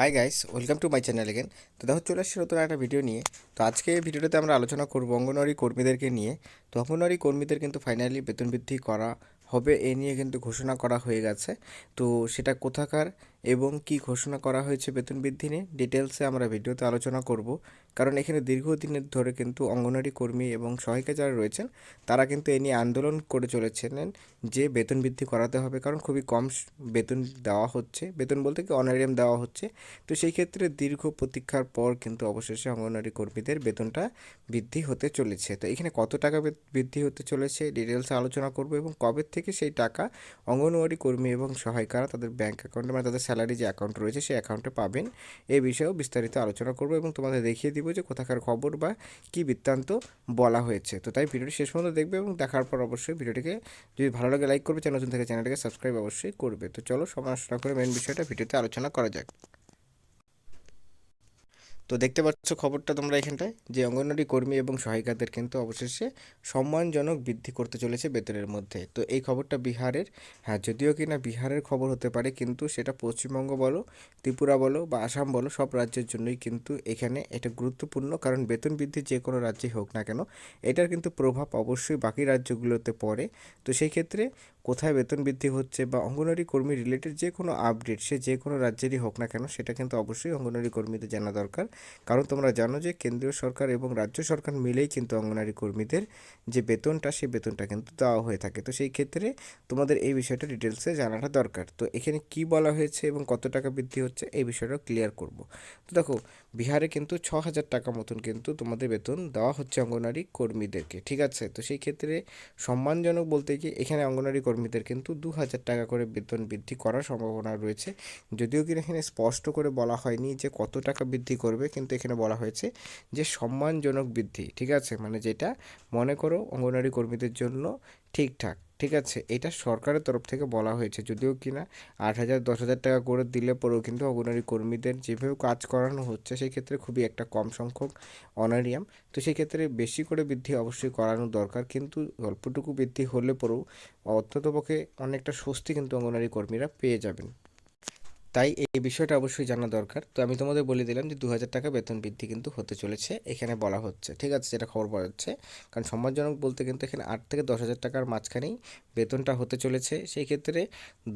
Hi guys welcome to my channel again তো দেখো, চলে আসছে নতুন একটা ভিডিও নিয়ে। তো আজকে এই ভিডিওটাতে আমরা আলোচনা করব অঙ্গনওয়াড়ি কর্মীদেরকে নিয়ে। তো অঙ্গনওয়াড়ি কর্মীদের কিন্তু ফাইনালি বেতন বৃদ্ধি করা হবে এ নিয়ে কিন্তু ঘোষণা করা হয়ে গেছে। তো সেটা কোথাকার এবং কি ঘোষণা করা হয়েছে বেতন বৃদ্ধি নিয়ে ডিটেলসে আমরা ভিডিওতে আলোচনা করব। কারণ এখানে দীর্ঘদিনের ধরে কিন্তু অঙ্গনওয়াড়ি কর্মী এবং সহায়িকা যারা রয়েছেন, তারা কিন্তু এ নিয়ে আন্দোলন করে চলেছিলেন যে বেতন বৃদ্ধি করাতে হবে। কারণ খুবই কম বেতন দেওয়া হচ্ছে। বেতন বলতে কি অনারিয়াম দেওয়া হচ্ছে। তো সেই ক্ষেত্রে দীর্ঘ প্রতীক্ষার পর কিন্তু অবশেষে অঙ্গনওয়াড়ি কর্মীদের বেতনটা বৃদ্ধি হতে চলেছে। তো এখানে কত টাকা বৃদ্ধি হতে চলেছে ডিটেলসে আলোচনা করব এবং কবে থেকে সেই টাকা অঙ্গনওয়াড়ি কর্মী এবং সহায়িকারা তাদের ব্যাংক অ্যাকাউন্টে মানে তাদের স্যালারি যে অ্যাকাউন্ট রয়েছে সেই অ্যাকাউন্টে পাবেন। এ বিষয়েও বিস্তারিত আলোচনা করব এবং তোমাদের দেখিয়ে দিব যে কোথাকার খবর বা কী বৃত্তান্ত বলা হয়েছে। তো তাই ভিডিওটি শেষ পর্যন্ত দেখবে এবং দেখার পর অবশ্যই ভিডিওটিকে যদি ভালো লাগে লাইক করবে চ্যানেল নতুন থেকে চ্যানেলটিকে সাবস্ক্রাইব অবশ্যই করবে। তো চলো সমালোচনা করে মেন বিষয়টা ভিডিওতে আলোচনা করা যাক। তো দেখতে পাচ্ছ খবরটা তোমরা এখানটায়, যে অঙ্গনওয়াড়ি কর্মী এবং সহায়িকাদের কিন্তু অবশেষে সম্মানজনক বৃদ্ধি করতে চলেছে বেতনের মধ্যে। তো এই খবরটা বিহারের হ্যাঁ যদিও কিনা বিহারের খবর হতে পারে, কিন্তু সেটা পশ্চিমবঙ্গ বলো, ত্রিপুরা বলো বা আসাম বলো, সব রাজ্যের জন্যই কিন্তু এখানে এটা গুরুত্বপূর্ণ, কারণ বেতন বৃদ্ধি যে কোনো রাজ্যেই হোক না কেন, এটার কিন্তু প্রভাব অবশ্যই বাকি রাজ্যগুলোতে পড়ে। তো সেই ক্ষেত্রে কোথায় বেতন বৃদ্ধি হচ্ছে বা অঙ্গনওয়াড়ি কর্মী রিলেটেড যে কোনো আপডেট সে যে কোনো রাজ্যেরই হোক না কেন, সেটা কিন্তু অবশ্যই অঙ্গনওয়াড়ি কর্মীদের জানা দরকার। কারণ তোমরা জানো যে কেন্দ্রীয় সরকার এবং রাজ্য সরকার মিলেই কিন্তু অঙ্গনওয়াড়ি কর্মীদের যে বেতনটা, সেই বেতনটা কিন্তু দেওয়া হয়ে থাকে। তো সেই ক্ষেত্রে তোমাদের এই বিষয়টা ডিটেলসে জানাটা দরকার। তো এখানে কি বলা হয়েছে এবং কত টাকা বৃদ্ধি হচ্ছে এই বিষয়টা ক্লিয়ার করব। তো দেখো, বিহারে কিন্তু ছ হাজার টাকা মতন কিন্তু তোমাদের বেতন দেওয়া হচ্ছে অঙ্গনওয়াড়ি কর্মীদেরকে, ঠিক আছে? তো সেই ক্ষেত্রে সম্মানজনক বলতে গিয়ে এখানে অঙ্গনওয়াড়ি কর্মীদের কিন্তু দু হাজার টাকা করে বেতন বৃদ্ধি করার সম্ভাবনা রয়েছে। যদিও কিনা এখানে স্পষ্ট করে বলা হয়নি যে কত টাকা বৃদ্ধি করবে কিন্তু এখানে বলা হয়েছে যে সম্মানজনক বৃদ্ধি, ঠিক আছে? মানে যেটা মনে করো অঙ্গনওয়াড়ি কর্মীদের জন্য ঠিকঠাক, ঠিক আছে? এটা সরকারের তরফ থেকে বলা হয়েছে। যদিও কিনা আট হাজার, দশ হাজার টাকা করে দিলে পরেও কিন্তু অঙ্গনওয়াড়ি কর্মীদের যেভাবে কাজ করানো হচ্ছে সেই ক্ষেত্রে খুবই একটা কম সংখ্যক অনারিয়াম। তো সেই ক্ষেত্রে বেশি করে বৃদ্ধি অবশ্যই করানো দরকার, কিন্তু অল্পটুকু বৃদ্ধি হলে পরেও অত্যন্তপক্ষে অনেকটা স্বস্তি কিন্তু অঙ্গনওয়াড়ি কর্মীরা পেয়ে যাবেন। তাই এই বিষয়টা অবশ্যই জানা দরকার। তো আমি তোমাদের বলে দিলাম যে দু হাজার টাকা বেতন বৃদ্ধি কিন্তু হতে চলেছে, এখানে বলা হচ্ছে। ঠিক আছে, যেটা খবর পাওয়া যাচ্ছে। কারণ সম্মানজনক বলতে কিন্তু এখানে আট থেকে দশ হাজার টাকার মাঝখানেই বেতনটা হতে চলেছে। সেই ক্ষেত্রে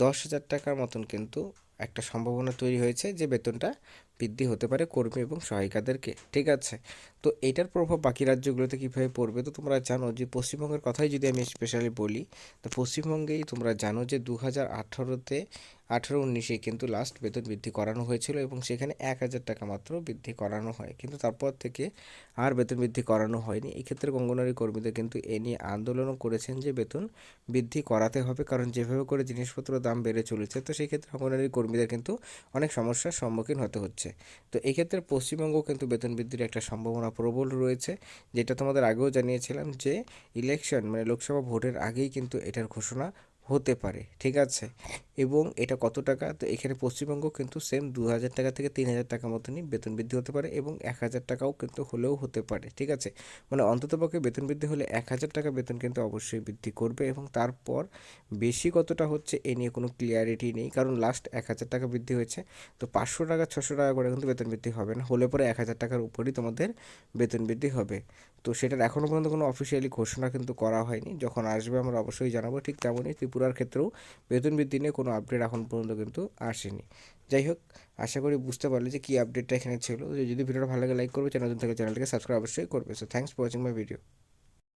দশ হাজার টাকার মতন কিন্তু একটা সম্ভাবনা তৈরি হয়েছে যে বেতনটা বৃদ্ধি হতে পারে কর্মী এবং সহায়িকাদেরকে, ঠিক আছে? তো এটার প্রভাব বাকি রাজ্যগুলোতে কীভাবে পড়বে? তো তোমরা জানো যে পশ্চিমবঙ্গের কথাই যদি আমি স্পেশালি বলি, তো পশ্চিমবঙ্গেই তোমরা জানো যে দু হাজার আঠারোতে আঠারো উনিশে কিন্তু লাস্ট বেতন বৃদ্ধি করানো হয়েছিল এবং সেখানে এক হাজার টাকা মাত্র বৃদ্ধি করানো হয়। কিন্তু তারপর থেকে আর বেতন বৃদ্ধি করানো হয়নি। এক্ষেত্রে অঙ্গনওয়াড়ি কর্মীদের কিন্তু এ নিয়ে আন্দোলনও করেছেন যে বেতন বৃদ্ধি করাতে হবে, কারণ যেভাবে করে জিনিসপত্র দাম বেড়ে চলেছে, তো সেই ক্ষেত্রে অঙ্গনওয়াড়ি কর্মীদের কিন্তু অনেক সমস্যার সম্মুখীন হতে হচ্ছে তো এক্ষেত্রে পশ্চিমবঙ্গ কিন্তু বেতন বৃদ্ধির একটা সম্ভাবনা প্রবল রয়েছে। যেটা তোমাদের আগেও জানিয়েছিলাম যে ইলেকশন মানে লোকসভা ভোটের আগেই কিন্তু এটার ঘোষণা হতে পারে, ঠিক আছে? এবং এটা কত টাকা? তো এখানে পশ্চিমবঙ্গ কিন্তু সেম দু হাজার টাকা থেকে তিন হাজার টাকা মতনই বেতন বৃদ্ধি হতে পারে এবং এক হাজার টাকাও কিন্তু হলেও হতে পারে, ঠিক আছে? মানে অন্ততপক্ষে বেতন বৃদ্ধি হলে এক হাজার টাকা বেতন কিন্তু অবশ্যই বৃদ্ধি করবে এবং তারপর বেশি কতটা হচ্ছে এ নিয়ে কোনো ক্লিয়ারিটি নেই, কারণ লাস্ট এক হাজার টাকা বৃদ্ধি হয়েছে। তো পাঁচশো টাকা, ছশো টাকা করে কিন্তু বেতন বৃদ্ধি হবে না, হলে পরে এক হাজার টাকার উপরই তোমাদের বেতন বৃদ্ধি হবে। তো সেটার এখনও পর্যন্ত কোনো অফিসিয়ালি ঘোষণা কিন্তু করা হয়নি, যখন আসবে আমরা অবশ্যই জানাব ঠিক তেমনই ত্রিপুরার ক্ষেত্রেও বেতন বৃদ্ধি নিয়ে কোনো আপডেট এখন পর্যন্ত কিন্তু আসেনি। যাই হোক আশা করি বুঝতে পারলে যে কী আপডেটটা এখানে ছিল। যদি ভিডিওটা ভালো লাগে লাইক করবে। চ্যানেল থেকে, চ্যানেলটাকে সাবস্ক্রাইব অবশ্যই করবে। So thanks for watching my video